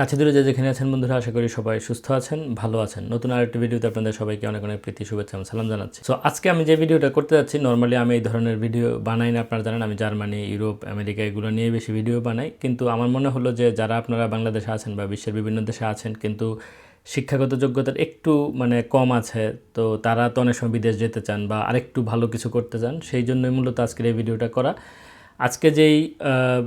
কাছে দূরে যে যেখানে আছেন বন্ধুরা, আশা করি সবাই সুস্থ আছেন, ভালো আছেন। নতুন আরেকটি ভিডিওতে আপনাদের সবাইকে অনেক অনেক প্রীতি, শুভেচ্ছা এবং সালাম জানাচ্ছি। সো আজকে আমি যে ভিডিওটা করতে যাচ্ছি নর্মালি আমি এই ধরনের ভিডিও বানাই না, আপনারা জানেন আমি জার্মানি, ইউরোপ, আমেরিকা এগুলো নিয়ে বেশি ভিডিও বানাই। কিন্তু আমার মনে হলো যে যারা আপনারা বাংলাদেশে আছেন বা বিশ্বের বিভিন্ন দেশে আছেন, কিন্তু শিক্ষাগত যোগ্যতার একটু মানে কম আছে, তো তারা তো অনেক সময় বিদেশ যেতে চান বা আরেকটু ভালো কিছু করতে চান, সেই জন্যই মূলত আজকের এই ভিডিওটা করা। আজকে যেই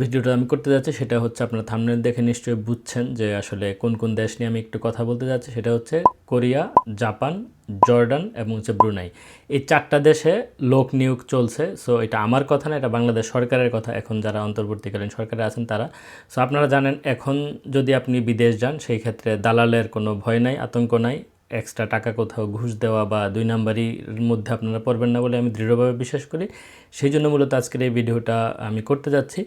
ভিডিওটা আমি করতে যাচ্ছি সেটা হচ্ছে আপনারা থামনেল দেখে নিশ্চয়ই বুঝছেন যে আসলে কোন কোন দেশ নিয়ে আমি একটু কথা বলতে যাচ্ছি। সেটা হচ্ছে কোরিয়া, জাপান, জর্ডান এবং হচ্ছে ব্রুনাই। এই চারটা দেশে লোক নিয়োগ চলছে। সো এটা আমার কথা না, এটা বাংলাদেশ সরকারের কথা। এখন যারা অন্তর্বর্তীকালীন সরকারে আছেন তারা। সো আপনারা জানেন, এখন যদি আপনি বিদেশ যান, সেই ক্ষেত্রে দালালের কোনো ভয় নাই, আতঙ্ক নাই। এক্সট্রা টাকা কোথাও ঘুষ দেওয়া বা দুই নাম্বারির মধ্যে আপনারা পড়বেন না বলে আমি দৃঢ়ভাবে বিশ্বাস করি। সেই জন্য মূলত আজকের এই ভিডিওটা আমি করতে যাচ্ছি।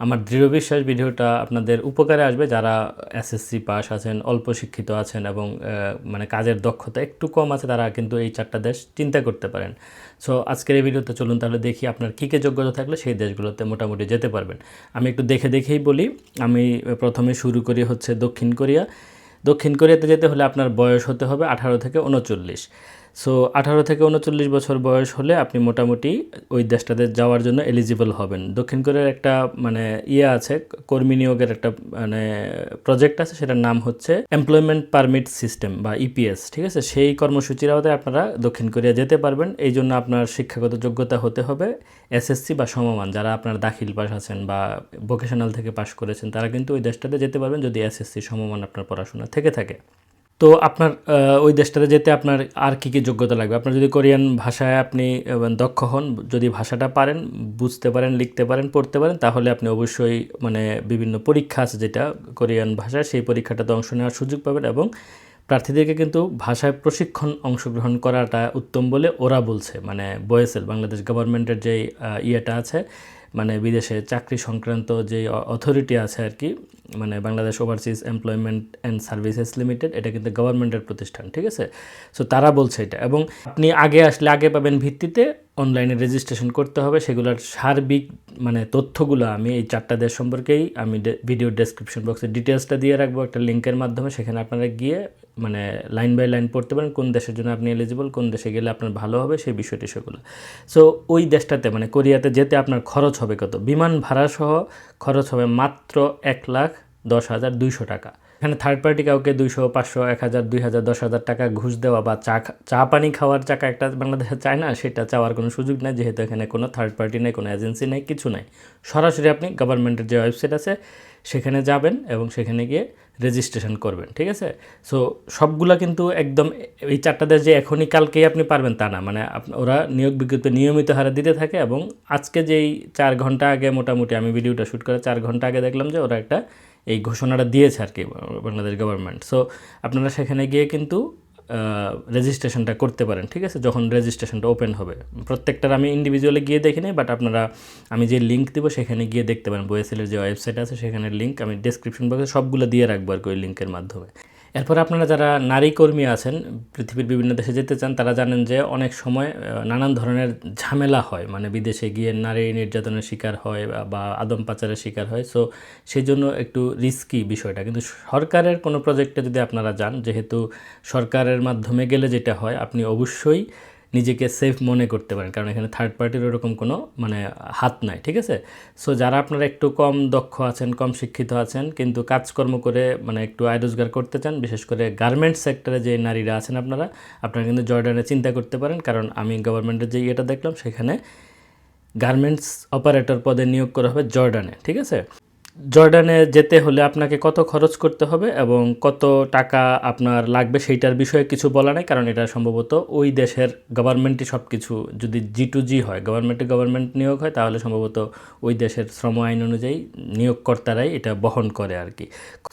আমার দৃঢ় বিশ্বাস ভিডিওটা আপনাদের উপকারে আসবে। যারা এসএসসি পাস আছেন, অল্প শিক্ষিত আছেন এবং মানে কাজের দক্ষতা একটু কম আছে, তারা কিন্তু এই চারটা দেশ চিন্তা করতে পারেন। সো আজকের এই ভিডিওতে চলুন তাহলে দেখি আপনার কী কী যোগ্যতা থাকলে সেই দেশগুলোতে মোটামুটি যেতে পারবেন। আমি একটু দেখে দেখেই বলি, আমি প্রথমে শুরু করি হচ্ছে দক্ষিণ কোরিয়া। দক্ষিণ কোরিয়াতে যেতে হলে আপনার বয়স হতে হবে আঠারো থেকে উনচল্লিশ। সো আঠারো থেকে উনচল্লিশ বছর বয়স হলে আপনি মোটামুটি ওই দেশটাতে যাওয়ার জন্য এলিজিবল হবেন। দক্ষিণ কোরিয়ার একটা মানে ইয়ে আছে, কর্মী নিয়োগের একটা মানে প্রজেক্ট আছে, সেটার নাম হচ্ছে এমপ্লয়মেন্ট পারমিট সিস্টেম বা ইপিএস ঠিক আছে? সেই কর্মসূচির আওতায় আপনারা দক্ষিণ কোরিয়া যেতে পারবেন। এই জন্য আপনার শিক্ষাগত যোগ্যতা হতে হবে। এসএসসি বা সমমান, যারা আপনার দাখিল পাস আছেন বা ভোকেশনাল থেকে পাশ করেছেন, তারা কিন্তু ওই দেশটাতে যেতে পারবেন, যদি এসএসসি সমমান আপনার পড়াশোনা থেকে থাকে। তো আপনার ওই দেশটাতে যেতে আপনার আর কী কী যোগ্যতা লাগবে? আপনার যদি কোরিয়ান ভাষায় আপনি দক্ষ হন, যদি ভাষাটা পারেন, বুঝতে পারেন, লিখতে পারেন, পড়তে পারেন, তাহলে আপনি অবশ্যই মানে বিভিন্ন পরীক্ষা আছে যেটা কোরিয়ান ভাষায়, সেই পরীক্ষাটাতে অংশ নেওয়ার সুযোগ পাবেন এবং প্রার্থীদেরকে কিন্তু ভাষায় প্রশিক্ষণ অংশগ্রহণ করাটা উত্তম বলে ওরা বলছে। মানে বয়েসেল বাংলাদেশ গভর্নমেন্টের যেই ইয়েটা আছে মানে বিদেশে চাকরি সংক্রান্ত যে অথরিটি আছে আর কি মানে Bangladesh overseas employment and services limited এটা কিন্তু গভর্নমেন্টের প্রতিষ্ঠান, ঠিক আছে? সো তারা বলছে এটা। এবং আপনি আগে আসলে আগে পাবেন ভিত্তিতে অনলাইনে রেজিস্ট্রেশন করতে হবে, সেগুলোর সার্বিক মানে তথ্যগুলো আমি এই চারটা দেশ সম্পর্কেই আমি ভিডিও ডেসক্রিপশন বক্সে ডিটেলসটা দিয়ে রাখব একটা লিঙ্কের মাধ্যমে, সেখানে আপনারা গিয়ে মানে লাইন বাই লাইন পড়তে পারেন কোন দেশের জন্য আপনি এলিজিবল কোন দেশে গেলে আপনার ভালো হবে সেই বিষয়টি সেগুলো। সো ওই দেশটাতে মানে কোরিয়াতে যেতে আপনার খরচ হবে কত? বিমান ভাড়া সহ খরচ হবে মাত্র এক লাখ দশ হাজার দুইশো টাকা। এখানে থার্ড পার্টি কাউকে দুইশো, পাঁচশো, এক হাজার, দুই হাজার, দশ হাজার টাকা ঘুষ দেওয়া বা চা চা পানি খাওয়ার চাকা একটা বাংলাদেশে চায় না, সেটা চাওয়ার কোনো সুযোগ নেই, যেহেতু এখানে কোনো থার্ড পার্টি নেই, কোনো এজেন্সি নেই, কিছু নাই। সরাসরি আপনি গভর্নমেন্টের যে ওয়েবসাইট আছে, সেখানে যাবেন এবং সেখানে গিয়ে রেজিস্ট্রেশন করবেন, ঠিক আছে? সো সবগুলা কিন্তু একদম এই চারটা দেশ যে এখনই কালকেই আপনি পারবেন তা না। মানে ওরা নিয়োগ বিজ্ঞপ্তি নিয়মিত হারে দিতে থাকে এবং আজকে যেই চার ঘণ্টা আগে মোটামুটি আমি ভিডিওটা শ্যুট করে চার ঘণ্টা আগে দেখলাম যে ওরা একটা এই ঘোষণাটা দিয়েছে আর কি বাংলাদেশ গভর্নমেন্ট সো আপনারা সেখানে গিয়ে কিন্তু রেজিস্ট্রেশনটা করতে পারেন, ঠিক আছে? যখন রেজিস্ট্রেশনটা ওপেন হবে। প্রত্যেকটার আমি ইন্ডিভিজুয়ালি গিয়ে দেখি নিই বাট আপনারা, আমি যে লিঙ্ক দেবো সেখানে গিয়ে দেখতে পারেন। বয়েসেলের যে ওয়েবসাইট আছে সেখানে লিঙ্ক আমি ডিসক্রিপশন বক্সে সবগুলো দিয়ে রাখব আর কি ওই লিঙ্কের মাধ্যমে। এরপর আপনারা যারা নারী কর্মী আছেন, পৃথিবীর বিভিন্ন দেশে যেতে চান, তারা জানেন যে অনেক সময় নানান ধরনের ঝামেলা হয়। মানে বিদেশে গিয়ে নারী নির্যাতনের শিকার হয় বা- আদম পাচারের শিকার হয়। সো সেই জন্য একটু রিস্কি বিষয়টা। কিন্তু সরকারের কোনো প্রজেক্টে যদি আপনারা যান, যেহেতু সরকারের মাধ্যমে গেলে যেটা হয়, আপনি অবশ্যই নিজেকে সেফ মনে করতে পারেন। কারণ এখানে থার্ড পার্টির ওরকম কোনো মানে হাত নাই, ঠিক আছে? সো যারা আপনারা একটু কম দক্ষ আছেন, কম শিক্ষিত আছেন, কিন্তু কাজকর্ম করে মানে একটু আয় রোজগার করতে চান, বিশেষ করে গার্মেন্টস সেক্টরে যে নারীরা আছেন আপনারা আপনারা কিন্তু জর্ডানে চিন্তা করতে পারেন। কারণ আমি গভর্নমেন্টের যে ইয়েটা দেখলাম, সেখানে গার্মেন্টস অপারেটর পদে নিয়োগ করা হবে জর্ডানে, ঠিক আছে? জর্ডানে যেতে হলে আপনাকে কত খরচ করতে হবে এবং কত টাকা আপনার লাগবে সেইটার বিষয়ে কিছু বলা নাই, কারণ এটা সম্ভবত ওই দেশের গভর্নমেন্টই সব কিছু যদি জি টু জি হয় গভর্নমেন্টে গভর্নমেন্ট নিয়োগ হয়, তাহলে সম্ভবত ওই দেশের শ্রম আইন অনুযায়ী নিয়োগকর্তারাই এটা বহন করে আর কি।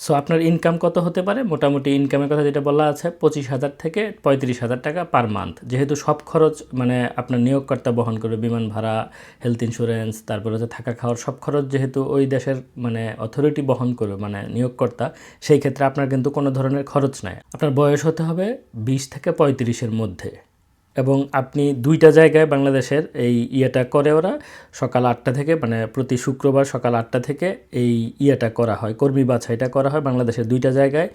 সো আপনার ইনকাম কত হতে পারে? মোটামুটি ইনকামের কথা যেটা বলা আছে, পঁচিশ হাজার থেকে পঁয়ত্রিশ হাজার টাকা পার মান্থ যেহেতু সব খরচ মানে আপনার নিয়োগকর্তা বহন করবে, বিমান ভাড়া হেলথ ইন্স্যুরেন্স তারপরে হচ্ছে থাকা খাওয়ার সব খরচ যেহেতু ওই দেশের মানে অথরিটি বহন করবে মানে নিয়োগকর্তা, সেই ক্ষেত্রে আপনার কিন্তু কোনো ধরনের খরচ নাই। আপনার বয়স হতে হবে বিশ থেকে পঁয়ত্রিশের মধ্যে। এবং আপনি দুইটা জায়গায় বাংলাদেশের এই ইয়েটা করে ওরা। সকাল আটটা থেকে মানে প্রতি শুক্রবার সকাল আটটা থেকে এই ইয়েটা করা হয়, কর্মী বাছাইটা করা হয় বাংলাদেশের দুইটা জায়গায়।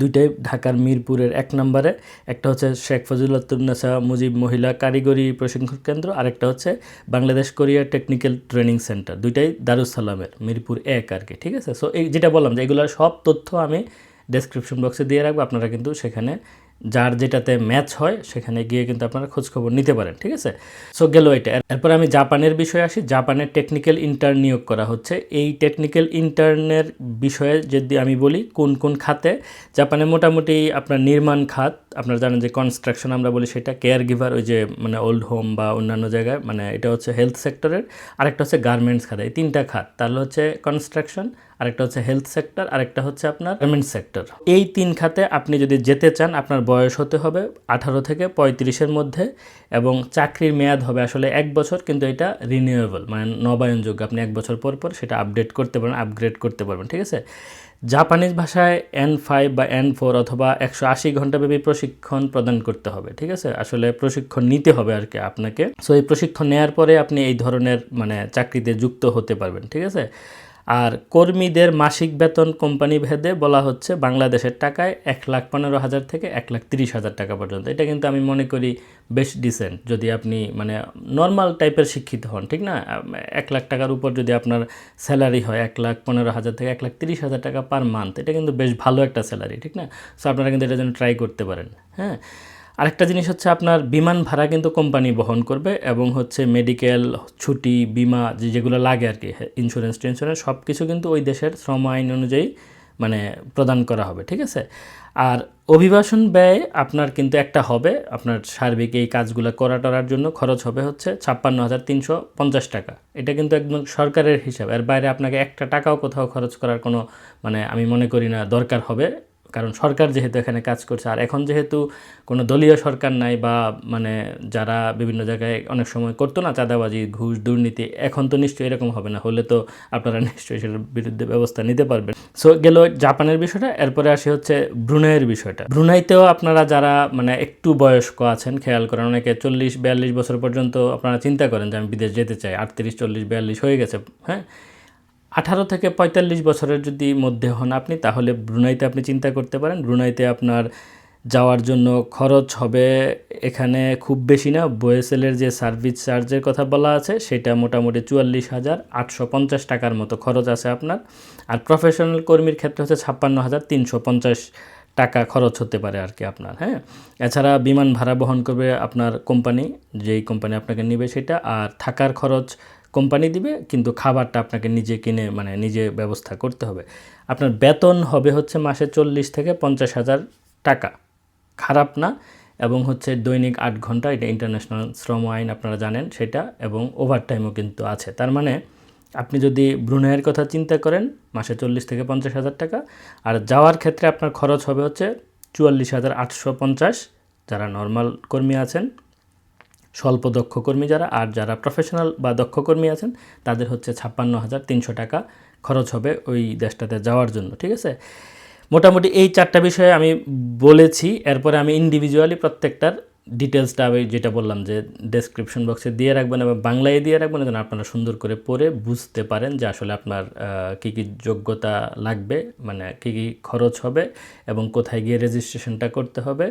দুইটাই ঢাকার মিরপুরের এক নম্বরে। একটা হচ্ছে শেখ ফজিলাতুন্নেসা মুজিব মহিলা কারিগরি প্রশিক্ষণ কেন্দ্র, আরেকটা হচ্ছে Bangladesh Korea technical training centre. দুইটাই দারুসালামের মিরপুর এক আর কি, ঠিক আছে? সো এই যেটা বললাম যে এগুলোর সব তথ্য আমি ডেসক্রিপশন বক্সে দিয়ে রাখব, আপনারা কিন্তু সেখানে যার যেটাতে ম্যাচ হয়, সেখানে গিয়ে কিন্তু আপনারা খোঁজখবর নিতে পারেন, ঠিক আছে? সো গেল এটা। এরপর আমি জাপানের বিষয়ে আসি। জাপানের টেকনিক্যাল ইন্টার্ন নিয়োগ করা হচ্ছে। এই টেকনিক্যাল ইন্টার্নের বিষয়ে যদি আমি বলি, কোন কোন খাতে? জাপানে মোটামুটি আপনার নির্মাণ খাত, আপনারা জানেন যে কনস্ট্রাকশন আমরা বলি সেটা কেয়ার গিভার ওই যে মানে ওল্ড হোম বা অন্যান্য জায়গায় মানে এটা হচ্ছে হেলথ সেক্টরের আরেকটা হচ্ছে গার্মেন্টস খাত। এই তিনটা খাত। তাহলে হচ্ছে কনস্ট্রাকশন আরেকটা হচ্ছে হেলথ সেক্টর আরেকটা হচ্ছে আপনার গার্মেন্টস সেক্টর এই তিন খাতে আপনি যদি যেতে চান, আপনার বয়স হতে হবে আঠারো থেকে পঁয়ত্রিশের মধ্যে এবং চাকরির মেয়াদ হবে আসলে এক বছর, কিন্তু এটা রিনিউয়েবল মানে নবায়নযোগ্য। আপনি এক বছর পর পর সেটা আপডেট করতে পারবেন আপগ্রেড করতে পারবেন, ঠিক আছে? জাপানিজ ভাষায় এন ফাইভ বা এন ফোর অথবা একশো আশি ঘন্টাব্যাপী প্রশিক্ষণ প্রদান করতে হবে, ঠিক আছে? আসলে প্রশিক্ষণ নিতে হবে আর কি আপনাকে। সো এই প্রশিক্ষণ নেওয়ার পরে আপনি এই ধরনের মানে চাকরিতে যুক্ত হতে পারবেন, ঠিক আছে? আর কর্মীদের মাসিক বেতন কোম্পানি ভেদে বলা হচ্ছে বাংলাদেশের টাকায় এক লাখ পনেরো হাজার থেকে এক লাখ তিরিশ হাজার টাকা পর্যন্ত। এটা কিন্তু আমি মনে করি বেশ ডিসেন্ট যদি আপনি মানে নর্মাল টাইপের শিক্ষিত হন, ঠিক না? এক লাখ টাকার উপর যদি আপনার স্যালারি হয় এক লাখ পনেরো হাজার থেকে এক লাখ তিরিশ হাজার টাকা পার মান্থ এটা কিন্তু বেশ ভালো একটা স্যালারি ঠিক না? সো আপনারা কিন্তু এটা যেন ট্রাই করতে পারেন হ্যাঁ? আরেকটা জিনিস হচ্ছে আপনার বিমান ভাড়া কিন্তু কোম্পানি বহন করবে এবং হচ্ছে মেডিকেল ছুটি, বিমা যে যেগুলো লাগে আর কি ইন্স্যুরেন্স টিন্স্যুরেন্স সব কিছু কিন্তু ওই দেশের শ্রম আইন অনুযায়ী মানে প্রদান করা হবে, ঠিক আছে? আর অভিবাসন ব্যয় আপনার কিন্তু একটা হবে, আপনার সার্বিক এই কাজগুলো করা টরার জন্য খরচ হবে হচ্ছে ছাপ্পান্ন হাজার তিনশো পঞ্চাশ টাকা। এটা কিন্তু একদম সরকারের হিসাব, এর বাইরে আপনাকে একটা টাকাও কোথাও খরচ করার কোনো মানে আমি মনে করি না দরকার হবে। কারণ সরকার যেহেতু এখানে কাজ করছে, আর এখন যেহেতু কোনো দলীয় সরকার নাই বা মানে যারা বিভিন্ন জায়গায় অনেক সময় করতো না চাঁদাবাজি, ঘুষ, দুর্নীতি, এখন তো নিশ্চয়ই এরকম হবে না। হলে তো আপনারা নিশ্চয়ই সেটার বিরুদ্ধে ব্যবস্থা নিতে পারবেন। সো গেল জাপানের বিষয়টা, এরপরে আসি হচ্ছে ব্রুনাইয়ের বিষয়টা। ব্রুনাইতেও আপনারা যারা মানে একটু বয়স্ক আছেন, খেয়াল করেন, অনেকে চল্লিশ, বিয়াল্লিশ বছর পর্যন্ত আপনারা চিন্তা করেন যে আমি বিদেশ যেতে চাই, আটত্রিশ, চল্লিশ, বিয়াল্লিশ হয়ে গেছে হ্যাঁ? আঠারো থেকে পঁয়তাল্লিশ বছরের যদি মধ্যে হন আপনি, তাহলে ব্রুনাইতে আপনি চিন্তা করতে পারেন। ব্রুনাইতে আপনার যাওয়ার জন্য খরচ হবে এখানে খুব বেশি না। বোয়েসেলের যে সার্ভিস চার্জের কথা বলা আছে, সেটা মোটামুটি চুয়াল্লিশ হাজার আটশো পঞ্চাশ টাকার মতো খরচ আছে আপনার। আর প্রফেশনাল কর্মীর ক্ষেত্রে হচ্ছে ছাপ্পান্ন হাজার তিনশো পঞ্চাশ টাকা খরচ হতে পারে আর কি আপনার হ্যাঁ? এছাড়া বিমান ভাড়া বহন করবে আপনার কোম্পানি যেই কোম্পানি আপনাকে নেবে সেটা। আর থাকার খরচ কোম্পানি দিবে, কিন্তু খাবারটা আপনাকে নিজে কিনে মানে নিজে ব্যবস্থা করতে হবে। আপনার বেতন হবে হচ্ছে মাসে চল্লিশ থেকে পঞ্চাশ হাজার টাকা। খারাপ না, এবং হচ্ছে দৈনিক আট ঘণ্টা, এটা ইন্টারন্যাশনাল শ্রম আইন, আপনারা জানেন সেটা, এবং ওভারটাইমও কিন্তু আছে। তার মানে আপনি যদি ব্রুনাইয়ের কথা চিন্তা করেন, মাসে চল্লিশ থেকে পঞ্চাশ হাজার টাকা, আর যাওয়ার ক্ষেত্রে আপনার খরচ হবে হচ্ছে চুয়াল্লিশ হাজার আটশো পঞ্চাশ, যারা নর্মাল কর্মী আছেন স্বল্প দক্ষ কর্মী যারা, আর যারা প্রফেশনাল বা দক্ষ কর্মী আছেন, তাদের হচ্ছে ছাপ্পান্ন হাজার তিনশো টাকা খরচ হবে ওই দেশটাতে যাওয়ার জন্য, ঠিক আছে? মোটামুটি এই চারটা বিষয়ে আমি বলেছি, এরপরে আমি ইন্ডিভিজুয়ালি প্রত্যেকটার ডিটেলসটা আমি যেটা বললাম যে ডেসক্রিপশন বক্সে দিয়ে রাখবেন এবং বাংলায় দিয়ে রাখবেন, যেন আপনারা সুন্দর করে পড়ে বুঝতে পারেন যে আসলে আপনার কী কী যোগ্যতা লাগবে মানে কী কী খরচ হবে এবং কোথায় গিয়ে রেজিস্ট্রেশনটা করতে হবে।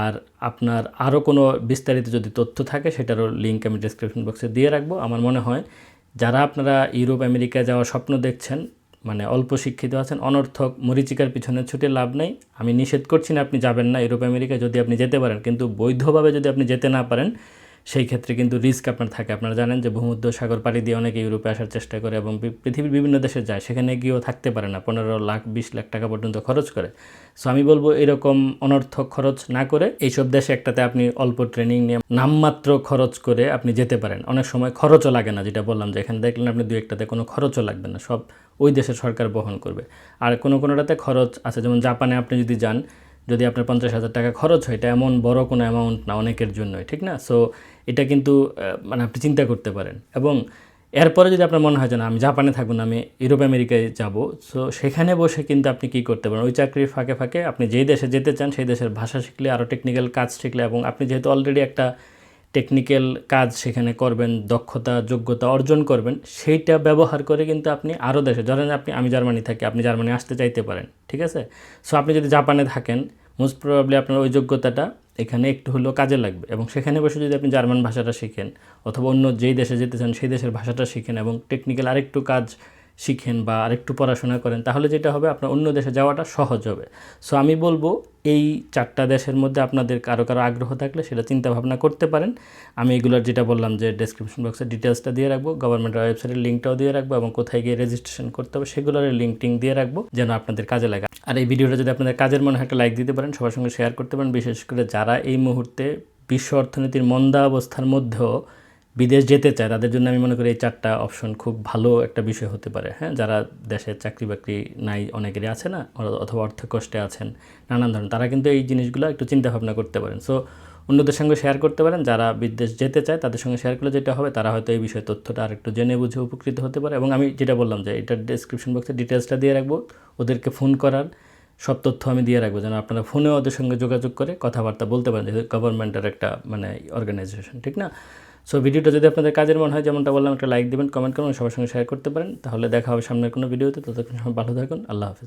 আর আপনার আরও কোনো বিস্তারিত যদি তথ্য থাকে, সেটারও লিঙ্ক আমি ডিসক্রিপশন বক্সে দিয়ে রাখব। আমার মনে হয়, যারা আপনারা ইউরোপ, আমেরিকায় যাওয়ার স্বপ্ন দেখছেন মানে অল্প শিক্ষিত আছেন, অনর্থক, মরিচিকার পিছনে ছুটে লাভ নেই। আমি নিষেধ করছি না আপনি যাবেন না ইউরোপ, আমেরিকায় যদি আপনি যেতে পারেন, কিন্তু বৈধভাবে যদি আপনি যেতে না পারেন, সেই ক্ষেত্রে কিন্তু রিস্ক আপনার থাকে। আপনারা জানেন যে ভূমধ্য সাগর পাড়ি দিয়ে অনেকে ইউরোপে আসার চেষ্টা করে এবং পৃথিবীর বিভিন্ন দেশে যায়। সেখানে গিয়েও থাকতে পারে না। পনেরো লাখ, বিশ লাখ টাকা পর্যন্ত খরচ করে। সো আমি বলব এরকম অনর্থক খরচ না করে এইসব দেশে একটাতে আপনি অল্প ট্রেনিং নিয়ে নামমাত্র খরচ করে আপনি যেতে পারেন। অনেক সময় খরচও লাগে না, যেটা বললাম যে এখানে দেখলেন আপনি দু একটাতে কোনো খরচও লাগবে না। সব ওই দেশের সরকার বহন করবে। আর কোনো কোনোটাতে খরচ আছে, যেমন জাপানে আপনি যদি যান, যদি আপনার পঞ্চাশ হাজার টাকা খরচ হয়, এটা এমন বড় কোনো অ্যামাউন্ট না, অনেকের জন্যই, ঠিক না? সো এটা কিন্তু মানে আপনি চিন্তা করতে পারেন। এবং এরপরে যদি আপনার মনে হয় যে না, আমি জাপানে থাকব না, আমি ইউরোপ, আমেরিকায় যাব সো সেখানে বসে কিন্তু আপনি কী করতে পারেন? ওই চাকরির ফাঁকে ফাঁকে আপনি যেই দেশে যেতে চান, সেই দেশের ভাষা শিখলে আরও টেকনিক্যাল কাজ শিখলে, এবং আপনি যেহেতু অলরেডি একটা টেকনিক্যাল কাজ সেখানে করবেন, দক্ষতা, যোগ্যতা অর্জন করবেন, সেইটা ব্যবহার করে কিন্তু আপনি আরও দেশে, ধরেন আপনি, আমি জার্মানি থাকি, আপনি জার্মানি আসতে চাইতে পারেন, ঠিক আছে? সো আপনি যদি জাপানে থাকেন মোস্ট প্রবাবলি আপনার ওই যোগ্যতাটা এখানে একটু হলেও কাজে লাগবে এবং সেখানে বসে যদি আপনি জার্মান ভাষাটা শিখেন অথবা অন্য যেই দেশে যেতে চান, সেই দেশের ভাষাটা শিখেন এবং টেকনিক্যাল আরেকটু কাজ শিখেন বা আরেকটু পড়াশোনা করেন, তাহলে যেটা হবে আপনার অন্য দেশে যাওয়াটা সহজ হবে। সো আমি বলব এই চারটা দেশের মধ্যে আপনাদের কারও কারও আগ্রহ থাকলে সেটা চিন্তা ভাবনা করতে পারেন। আমি এগুলোর যেটা বললাম যে ডেসক্রিপশন বক্সে ডিটেলসটা দিয়ে রাখব গভর্নমেন্টের ওয়েবসাইটের লিঙ্কটাও দিয়ে রাখব এবং কোথায় গিয়ে রেজিস্ট্রেশন করতে হবে সেগুলোর লিঙ্ক টিঙ্ক দিয়ে রাখব যেন আপনাদের কাজে লাগে। আর এই ভিডিওটা যদি আপনাদের কাজের মনে হয় একটা লাইক দিতে পারেন, সবার সঙ্গে শেয়ার করতে পারেন। বিশেষ করে যারা এই মুহূর্তে বিশ্ব অর্থনীতির মন্দা অবস্থার মধ্যেও বিদেশ যেতে চায়, তাদের জন্য আমি মনে করি এই চারটা অপশন খুব ভালো একটা বিষয় হতে পারে। হ্যাঁ যারা দেশে চাকরি বাকরি নাই, অনেকেরই আছে না অথবা অর্থ কষ্টে আছেন, নানান ধরনের, তারা কিন্তু এই জিনিসগুলো একটু চিন্তা ভাবনা করতে পারেন। সো অন্যদের সঙ্গে শেয়ার করতে পারেন, যারা বিদেশ যেতে চায়, তাদের সঙ্গে শেয়ার করলে যেটা হবে, তারা হয়তো এই বিষয়ে তথ্যটা আর একটু জেনে বুঝে উপকৃত হতে পারে। এবং আমি যেটা বললাম যে, এটার ডেসক্রিপশন বক্সে ডিটেলসটা দিয়ে রাখব, ওদেরকে ফোন করার সব তথ্য আমি দিয়ে রাখব, যেন আপনারা ফোনে ওদের সঙ্গে যোগাযোগ করে কথাবার্তা বলতে পারেন, যেহেতু গভর্নমেন্টের একটা মানে অর্গানাইজেশন ঠিক না? সো ভিডিওটা যদি আপনাদের কাজের মনে হয়, যেমনটা বললাম, একটা লাইক দেবেন কমেন্ট করুন সবার সঙ্গে শেয়ার করতে পারেন। তাহলে দেখা হবে সামনের কোনো ভিডিওতে ততক্ষণ সময় ভালো থাকুন। আল্লাহ হাফিজ।